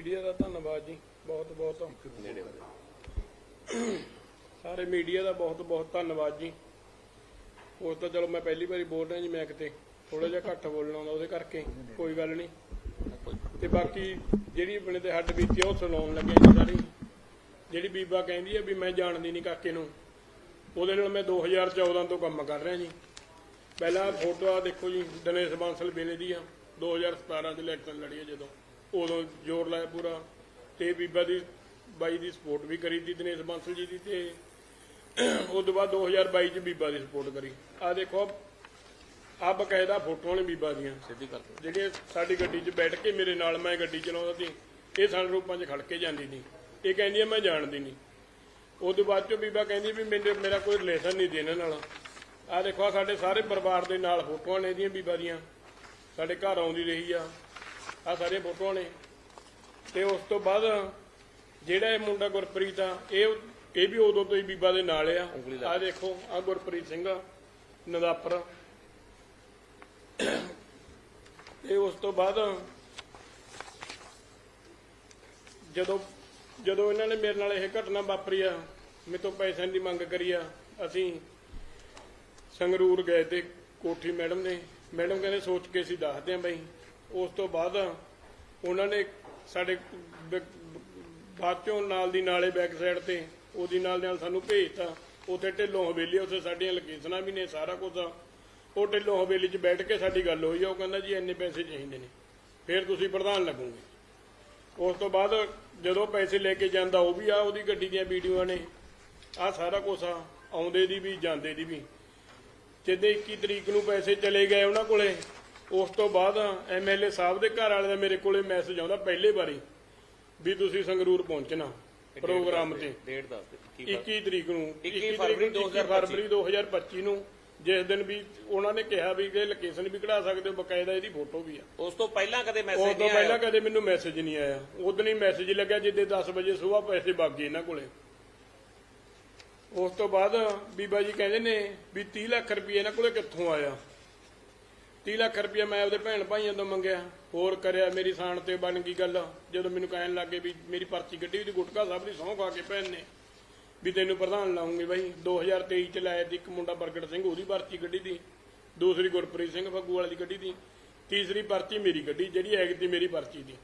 Media ਦਾ ਧੰਨਵਾਦ ਜੀ, ਬਹੁਤ ਬਹੁਤ। ਸਾਰੇ ਮੀਡੀਆ ਦਾ ਬਹੁਤ ਬਹੁਤ ਧੰਨਵਾਦ ਜੀ। ਉਸ ਤਾਂ ਚਲੋ ਮੈਂ ਪਹਿਲੀ ਵਾਰੀ ਬੋਲ ਰਿਹਾ ਜੀ ਮੈਂ ਕਿਤੇ ਥੋੜਾ ਜਿਹਾ ਘੱਟ ਬੋਲਣਾ ਆਉਂਦਾ ਉਹਦੇ ਕਰਕੇ, ਕੋਈ ਗੱਲ ਨਹੀਂ। ਤੇ ਬਾਕੀ ਜਿਹੜੀ ਆਪਣੇ ਤੇ ਹੱਡ ਬੀਤੀ ਉਹ ਸੁਣਾਉਣ ਲੱਗੇ ਜੀ ਸਾਰੀ। ਜਿਹੜੀ ਬੀਬਾ ਕਹਿੰਦੀ ਹੈ ਵੀ ਮੈਂ ਜਾਣਦੀ ਨਹੀਂ ਕਾਕੇ ਨੂੰ, ਉਹਦੇ ਨਾਲ ਮੈਂ 2014 ਤੋਂ ਕੰਮ ਕਰ ਰਿਹਾ ਜੀ। ਪਹਿਲਾਂ ਫੋਟੋ ਆ ਦੇਖੋ ਜੀ, ਦਿਨੇਸ਼ ਬਾਂਸਲ ਵੇਲੇ ਦੀ ਆ 2017 ਚ ਇਲੈਕਸ਼ਨ ਲੜੀ ਆ ਜਦੋਂ। ਉਦੋਂ ਜ਼ੋਰ ਲਾਇਆ ਪੂਰਾ ਤੇ ਬੀਬਾ ਦੀ ਬਾਈ ਦੀ ਸਪੋਰਟ ਵੀ ਕਰੀ ਦੀ ਦਿਨੇਸ਼ ਬਾਂਸਲ ਜੀ ਦੀ ਤੇ ਉਸ ਤੋਂ ਬਾਅਦ 2022 ਚ ਬੀਬਾ ਦੀ ਸਪੋਰਟ ਕਰੀ। ਆ ਦੇਖੋ ਆ ਬਕਾਇਦਾ ਫੋਟੋਆਂ ਨੇ ਬੀਬਾ ਦੀਆਂ। ਸਿੱਧੀ ਕਰ ਦਿਓ। ਜਿਹੜੀਆਂ ਸਾਡੀ ਗੱਡੀ 'ਚ ਬੈਠ ਕੇ ਮੇਰੇ ਨਾਲ ਮੈਂ ਗੱਡੀ ਚਲਾਉਂਦਾ ਸੀ ਇਹ ਸਾਨੂੰ ਰੂਪਾਂ 'ਚ ਖੜ ਕੇ ਜਾਂਦੀ ਸੀ ਇਹ ਕਹਿੰਦੀ ਆ ਮੈਂ ਜਾਣਦੀ ਨਹੀਂ। ਉਸ ਤੋਂ ਬਾਅਦ ਚੋਂ ਬੀਬਾ ਕਹਿੰਦੀ ਵੀ ਮੇਰੇ ਮੇਰਾ ਕੋਈ ਰਿਲੇਸ਼ਨ ਨਹੀਂ ਦੀ ਇਹਨਾਂ ਨਾਲ। ਆ ਦੇਖੋ ਸਾਡੇ ਸਾਰੇ ਪਰਿਵਾਰ ਦੇ ਨਾਲ ਫੋਟੋਆਂ ਨੇ ਇਹਦੀਆਂ ਬੀਬਾ ਦੀਆਂ। ਸਾਡੇ ਘਰ ਆਉਂਦੀ ਰਹੀ ਆ। ਆ ਸਾਰੀਆਂ ਫੋਟੋਆਂ ਨੇ। ਤੇ ਉਸ ਤੋਂ ਬਾਅਦ ਜਿਹੜਾ ਇਹ ਮੁੰਡਾ ਗੁਰਪ੍ਰੀਤ ਆ ਇਹ ਇਹ ਵੀ ਉਦੋਂ ਤੋਂ ਹੀ ਬੀਬਾ ਦੇ ਨਾਲ ਆ। ਆ ਦੇਖੋ ਆ ਗੁਰਪ੍ਰੀਤ ਸਿੰਘ ਨਦਾਪਰ। ਤੇ ਉਸ ਤੋਂ ਬਾਅਦ ਜਦੋਂ ਜਦੋਂ ਇਹਨਾਂ ਨੇ ਮੇਰੇ ਨਾਲ ਇਹ ਘਟਨਾ ਵਾਪਰੀ ਆ ਮੇਰੇ ਤੋਂ ਪੈਸਿਆਂ ਦੀ ਮੰਗ ਕਰੀ ਆ ਅਸੀਂ ਸੰਗਰੂਰ ਗਏ ਤੇ ਕੋਠੀ ਮੈਡਮ ਨੇ। ਮੈਡਮ ਕਹਿੰਦੇ ਸੋਚ ਕੇ ਅਸੀਂ ਦੱਸਦੇ ਆਂ ਬਈ ਉਸ ਤੋਂ ਬਾਅਦ ਉਹਨਾਂ ਨੇ ਸਾਡੇ ਬਾਅਦ ਚੋਂ ਨਾਲ ਦੀ ਨਾਲੇ ਬੈਕ ਸਾਈਡ ਤੇ ਉਹਦੀ ਨਾਲ ਨਾਲ ਸਾਨੂੰ ਭੇਜਤਾ। ਉੱਥੇ ਢਿੱਲੋਂ ਹਵੇਲੀ, ਉੱਥੇ ਸਾਡੀਆਂ ਲੋਕੇਸ਼ਨਾਂ ਵੀ ਨੇ, ਸਾਰਾ ਕੁਝ ਆ। ਉਹ ਢਿੱਲੋਂ ਹਵੇਲੀ 'ਚ ਬੈਠ ਕੇ ਸਾਡੀ ਗੱਲ ਹੋਈ ਆ, ਉਹ ਕਹਿੰਦਾ ਜੀ ਇੰਨੇ ਪੈਸੇ ਚਾਹੀਦੇ ਨੇ। ਫਿਰ ਤੁਸੀਂ ਪ੍ਰਧਾਨ ਲੱਗੋਗੇ। ਉਸ ਤੋਂ ਬਾਅਦ ਜਦੋਂ ਪੈਸੇ ਲੈ ਕੇ ਜਾਂਦਾ, ਉਹ ਵੀ ਆ, ਉਹਦੀ ਗੱਡੀ ਦੀਆਂ ਵੀਡੀਓਆਂ ਨੇ। ਆ ਸਾਰਾ ਕੁਝ ਆ, ਆਉਂਦੇ ਦੀ ਵੀ, ਜਾਂਦੇ ਦੀ ਵੀ। ਜਿੱਦੇ 21 ਤਰੀਕ ਨੂੰ ਪੈਸੇ ਚਲੇ ਗਏ ਉਹਨਾਂ ਕੋਲੇ ਉਸ ਤੋਂ ਬਾਅਦ ਐਮਐਲਏ ਸਾਹਿਬ ਦੇ ਘਰ ਵਾਲੇ ਦਾ ਮੇਰੇ ਕੋਲੇ ਮੈਸੇਜ ਆਉਂਦਾ ਪਹਿਲੇ ਵਾਰੀ ਵੀ ਤੁਸੀਂ ਸੰਗਰੂਰ ਪਹੁੰਚਣਾ ਪ੍ਰੋਗਰਾਮ ਤੇ। ਡੇਟ ਦੱਸ ਦਿਓ ਕੀ 21 ਤਰੀਕ ਨੂੰ 21 ਫਰਵਰੀ ਫਰਵਰੀ 21 ਫਰਵਰੀ 2025 ਨੂੰ ਜਿਸ ਦਿਨ ਵੀ ਉਹਨਾਂ ਨੇ ਕਿਹਾ ਵੀ ਕਿ ਲੋਕੇਸ਼ਨ ਵੀ ਕਢਾ ਸਕਦੇ ਹੋ ਬਕਾਇਦਾ ਇਹਦੀ ਫੋਟੋ ਵੀ ਆ। ਉਸ ਤੋਂ ਪਹਿਲਾਂ ਕਦੇ ਉਸ ਮੈਸੇਜ ਤੋਂ ਨਹੀਂ ਪਹਿਲਾਂ ਆਇਆ ਕਦੇ ਮੈਨੂੰ ਮੈਸੇਜ ਨਹੀਂ ਆਇਆ। ਉਦੋਂ ਹੀ ਮੈਸੇਜ ਲੱਗਿਆ ਜਿੱਦੇ 10 ਵਜੇ ਸਵੇਰ ਪੈਸੇ ਵਗ ਗਏ ਇਹਨਾਂ ਕੋਲੇ। ਉਸ ਤੋਂ ਬਾਅਦ ਬੀਬਾ ਜੀ ਕਹਿੰਦੇ ਨੇ ਵੀ 30 ਲੱਖ ਰੁਪਏ ਇਹਨਾਂ ਕੋਲੇ ਕਿੱਥੋਂ ਆਇਆ? 30 ਲੱਖ ਰੁਪਇਆ ਮੈਂ ਆਪਦੇ ਭੈਣ ਭਾਈਆਂ ਤੋਂ ਮੰਗਿਆ। ਹੋਰ ਕਰਿਆ, ਮੇਰੀ ਸਾਨ ਤੇ ਬਣ ਗਈ ਗੱਲ। ਜਦੋਂ ਮੈਨੂੰ ਕਹਿਣ ਲੱਗੇ ਵੀ ਮੇਰੀ ਪਰਚੀ ਕੱਢੀ ਉਹਦੀ ਗੁਟਕਾ ਸਾਹਿਬ ਦੀ ਸਹੁੰ ਖਾ ਕੇ ਭੈਣ ਨੇ। ਵੀ ਤੈਨੂੰ ਪ੍ਰਧਾਨ ਲਾਉਂਗੇ ਬਾਈ। 2023 ਚ ਲਾਇਆ ਦੀ ਇੱਕ ਮੁੰਡਾ ਪ੍ਰਗਟ ਸਿੰਘ ਉਹਦੀ ਪਰਚੀ ਕੱਢੀ ਦੀ ਦੂਸਰੀ ਗੁਰਪ੍ਰੀਤ ਸਿੰਘ ਫੱਗੂ ਵਾਲੇ ਦੀ ਕੱਢੀ ਦੀ ਤੀਸਰੀ ਪਰਚੀ ਮੇਰੀ ਕੱਢੀ, ਜਿਹੜੀ ਹੈਗੀ ਤੀ ਮੇਰੀ ਪਰਚੀ ਦੀ।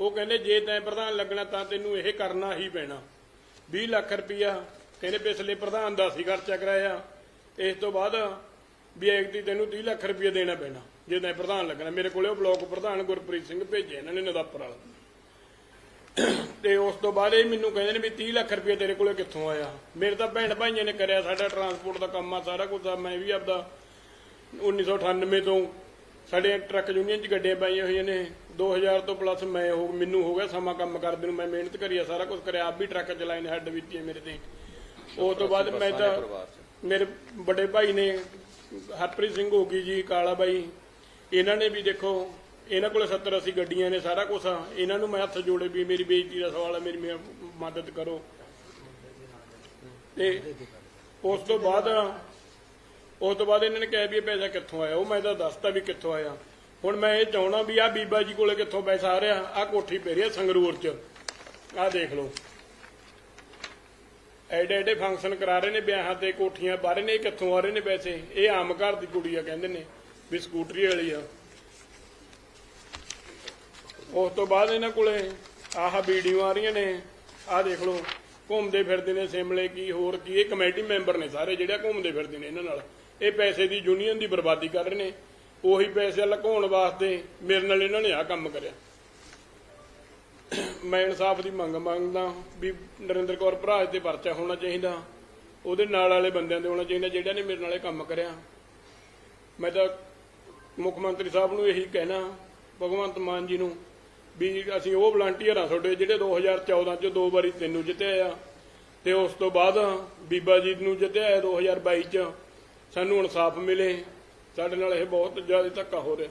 ਉਹ ਕਹਿੰਦੇ, ਜੇ ਤੈਂ ਪ੍ਰਧਾਨ ਲੱਗਣਾ ਤਾਂ ਤੈਨੂੰ ਇਹ ਕਰਨਾ ਹੀ ਪੈਣਾ। 20 ਲੱਖ ਰੁਪਇਆ ਕਹਿੰਦੇ ਪਿਛਲੇ ਪ੍ਰਧਾਨ ਦਾ ਸੀ, ਖਰਚਾ ਕਰਾਇਆ। ਇਸ ਤੋਂ ਬਾਅਦ ਵੀ ਐਗਤੀ ਤੈਨੂੰ 30 ਲੱਖ ਰੁਪਈਆ ਦੇਣਾ ਪੈਣਾ ਜੇ ਤੈਂ ਪ੍ਰਧਾਨ ਲੱਗਣਾ। ਮੇਰੇ ਕੋਲੇ ਉਹ ਬਲਾਕ ਪ੍ਰਧਾਨ ਗੁਰਪ੍ਰੀਤ ਸਿੰਘ ਭੇਜੇ ਇਹਨਾਂ ਨੇ ਨਦਾਪਰ ਵਾਲਾ। ਤੇ ਉਸ ਤੋਂ ਬਾਅਦ ਇਹ ਮੈਨੂੰ ਕਹਿੰਦੇ ਨੇ ਵੀ 30 ਲੱਖ ਰੁਪਏ ਤੇਰੇ ਕੋਲੇ ਕਿੱਥੋਂ ਆਇਆ? ਮੇਰੇ ਤਾਂ ਭੈਣ ਭਾਈਆਂ ਨੇ ਕਰਿਆ ਸਾਡਾ ਟਰਾਂਸਪੋਰਟ ਦਾ ਕੰਮ ਆ ਸਾਰਾ ਕੁਝ ਮੈਂ ਵੀ ਆਪਦਾ 1998 ਤੋਂ ਸਾਡੇ ਟਰੱਕ ਯੂਨੀਅਨ 'ਚ ਗੱਡੀਆਂ ਪਾਈਆਂ ਹੋਈਆਂ ਨੇ। 2000 ਤੋਂ ਪਲੱਸ ਮੈਂ ਹੋ ਮੈਨੂੰ ਹੋ ਗਿਆ ਸਮਾਂ ਕੰਮ ਕਰਦੇ ਨੂੰ ਮੈਂ ਮਿਹਨਤ ਕਰੀ ਆ ਸਾਰਾ ਕੁਝ ਕਰਿਆ ਆਪ ਵੀ ਟਰੱਕ ਚਲਾਏ ਨੇ ਹੱਡ ਹੈ ਮੇਰੇ ਤੇ। ਉਸ ਤੋਂ ਬਾਅਦ ਮੈਂ ਤਾਂ ਮੇਰੇ ਵੱਡੇ ਭਾਈ ਨੇ ਹਰਪ੍ਰੀਤ ਸਿੰਘ ਹੋ ਗਈ ਜੀ, ਕਾਲਾ ਬਾਈ, ਇਹਨਾਂ ਨੇ ਵੀ ਦੇਖੋ, ਇਹਨਾਂ ਕੋਲ 70 80 ਗੱਡੀਆਂ ਨੇ ਸਾਰਾ ਕੁਝ ਇਹਨਾਂ ਨੂੰ ਮੈਂ ਹੱਥ ਜੋੜੇ ਵੀ ਮੇਰੀ ਬੇਇੱਜ਼ਤੀ ਦਾ ਸਵਾਲ ਹੈ ਮੇਰੀ ਮਦਦ ਕਰੋ। ਤੇ ਉਸ ਤੋਂ ਬਾਅਦ, ਉਸ ਤੋਂ ਬਾਅਦ ਇਹਨਾਂ ਨੇ ਕਿਹਾ ਵੀ ਇਹ ਪੈਸਾ ਕਿੱਥੋਂ ਆਇਆ? ਉਹ ਮੈਂ ਤਾਂ ਦੱਸਤਾ ਵੀ ਕਿੱਥੋਂ ਆਇਆ। ਹੁਣ ਮੈਂ ਇਹ ਚਾਹਣਾ ਵੀ ਆ ਬੀਬਾ ਜੀ ਕੋਲੇ ਕਿੱਥੋਂ ਪੈਸਾ ਆ ਰਿਹਾ? ਆ ਕੋਠੀ ਪੈ ਰਹੀ ਸੰਗਰੂਰ ਚ। ਆ ਦੇਖ ਲਓ। ਐਡੇ ਐਡੇ ਫੰਕਸ਼ਨ ਕਰਾ ਰਹੇ ਨੇ, ਵਿਆਹਾਂ ਤੇ ਕੋਠੀਆਂ ਪਾ ਰਹੇ ਨੇ ਇਹ ਕਿੱਥੋਂ ਆ ਰਹੇ ਨੇ ਪੈਸੇ। ਇਹ ਆਮ ਘਰ ਦੀ ਕੁੜੀ ਆ, ਕਹਿੰਦੇ ਨੇ, ਵੀ ਸਕੂਟਰੀ ਵਾਲੀ ਆ। ਉਸ ਤੋਂ ਬਾਅਦ ਇਹਨਾਂ ਕੋਲੇ ਆਹ ਵੀਡੀਓ ਆ ਰਹੀਆਂ ਨੇ, ਆਹ ਦੇਖ ਲਓ, ਘੁੰਮਦੇ ਫਿਰਦੇ ਨੇ ਸਿਮਲੇ ਕੀ, ਹੋਰ ਕੀ, ਇਹ ਕਮੇਟੀ ਮੈਂਬਰ ਨੇ ਸਾਰੇ ਜਿਹੜੇ ਘੁੰਮਦੇ ਫਿਰਦੇ ਨੇ ਇਹਨਾਂ ਨਾਲ। ਇਹ ਪੈਸੇ ਦੀ ਯੂਨੀਅਨ ਦੀ ਬਰਬਾਦੀ ਕਰ ਰਹੇ ਨੇ, ਉਹੀ ਪੈਸੇ ਲੁਕਾਉਣ ਵਾਸਤੇ ਮੇਰੇ ਨਾਲ ਇਹਨਾਂ ਨੇ ਆਹ ਕੰਮ ਕਰਿਆ। ਮੈਂ ਇਨਸਾਫ ਦੀ ਮੰਗ ਮੰਗਦਾ ਵੀ ਨਰਿੰਦਰ ਕੌਰ ਭਰਾਜ ਤੇ ਪਰਚਾ ਹੋਣਾ ਚਾਹੀਦਾ। ਉਹਦੇ ਨਾਲ ਵਾਲੇ ਬੰਦਿਆਂ ਤੇ ਹੋਣਾ ਚਾਹੀਦਾ ਜਿਹੜਿਆਂ ਨੇ ਮੇਰੇ ਨਾਲ ਕੰਮ ਕਰਿਆ। ਮੈਂ ਤਾਂ ਮੁੱਖ ਮੰਤਰੀ ਸਾਹਿਬ ਨੂੰ ਇਹੀ ਕਹਿਣਾ, ਭਗਵੰਤ ਮਾਨ ਜੀ ਨੂੰ ਵੀ ਅਸੀਂ ਉਹ ਵਲੰਟੀਅਰ ਆ ਤੁਹਾਡੇ ਜਿਹੜੇ 2014 ਚ ਦੋ ਵਾਰੀ ਤੈਨੂੰ ਜਿੱਤਿਆ ਆ ਤੇ ਉਸ ਤੋਂ ਬਾਅਦ ਬੀਬਾ ਜੀ ਨੂੰ ਜਿੱਤਿਆ 2022 ਚ। ਸਾਨੂੰ ਇਨਸਾਫ ਮਿਲੇ। ਸਾਡੇ ਨਾਲ ਇਹ ਬਹੁਤ ਜ਼ਿਆਦਾ ਧੱਕਾ ਹੋ ਰਿਹਾ।